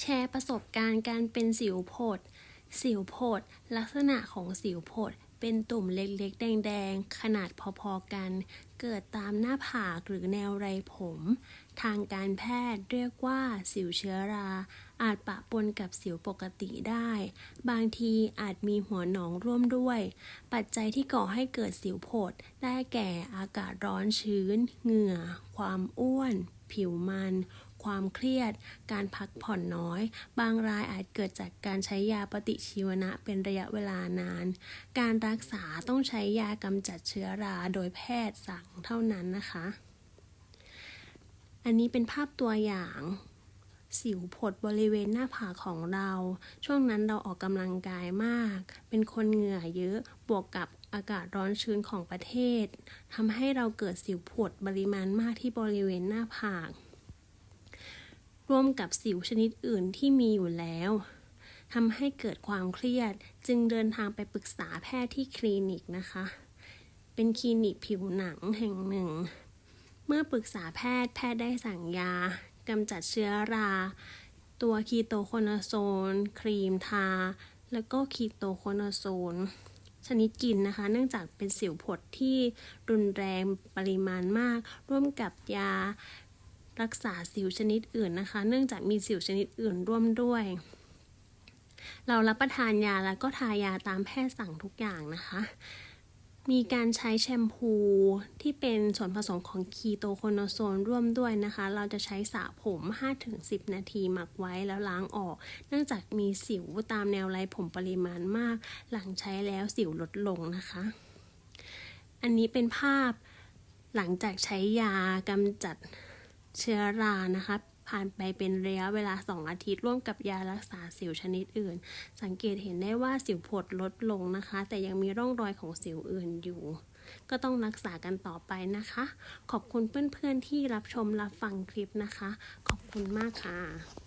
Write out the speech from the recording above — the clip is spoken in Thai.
แชร์ประสบการณ์การเป็นสิวโผดสิวโผดลักษณะของสิวโผดเป็นตุ่มเล็กๆ แดงๆ ขนาดพอๆกัน เกิดตามหน้าผากหรือแนวไรผม ทางการแพทย์เรียกว่าสิวเชื้อรา อาจปะปนกับสิวปกติได้ บางทีอาจมีหัวหนองร่วมด้วย ปัจจัยที่ก่อให้เกิดสิวโผดได้แก่อากาศร้อนชื้น เหงื่อ ความอ้วน ผิวมัน ความเครียด การพักผ่อนน้อย บางรายอาจเกิดจากการใช้ยาปฏิชีวนะเป็นระยะเวลานาน การรักษาต้องใช้ยากำจัดเชื้อราโดยแพทย์สั่งเท่านั้นนะคะ อันนี้เป็นภาพตัวอย่าง สิวผดบริเวณหน้าผากของเรา ช่วงนั้นเราออกกำลังกายมาก เป็นคนเหงื่อเยอะบวกกับอากาศร้อนชื้นของประเทศทำให้เราเกิดสิวผดปริมาณมากที่บริเวณหน้าผากร่วมกับสิวชนิดอื่นที่มีอยู่แล้วทำให้เกิดความเครียดจึงเดินทางไปปรึกษาแพทย์ที่คลินิกนะคะ เป็นคลินิกผิวหนังแห่งหนึ่ง เมื่อปรึกษาแพทย์แพทย์ได้สั่งยา กำจัดเชื้อรา ตัวคีโตโคนาโซน ครีมทา แล้วก็คีโตโคนาโซน ชนิดกินนะคะ เนื่องจากเป็นสิวผดที่รุนแรงปริมาณมาก ร่วมกับยารักษาสิวชนิดอื่นนะคะ เนื่องจากมีสิวชนิดอื่นร่วมด้วย เรารับประทานยาแล้วก็ทายาตามแพทย์สั่งทุกอย่างนะคะ มีการใช้แชมพูที่เป็นส่วนผสมของคีโตโคโนโซนร่วมด้วยนะคะ เราจะใช้สระผม 5-10 นาทีหมักไว้แล้วล้างออก เนื่องจากมีสิวตามแนวไรผมปริมาณมาก หลังใช้แล้วสิวลดลงนะคะ อันนี้เป็นภาพหลังจากใช้ยากำจัดเชื้อรานะคะ ผ่านไปเป็นระยะเวลา 2 อาทิตย์ร่วมกับยารักษาสิวชนิดอื่น สังเกตเห็นได้ว่าสิวผดลดลงนะคะ แต่ยังมีร่องรอยของสิวอื่นอยู่ ก็ต้องรักษากันต่อไปนะคะ ขอบคุณเพื่อนๆที่รับชมรับฟังคลิปนะคะ ขอบคุณมากค่ะ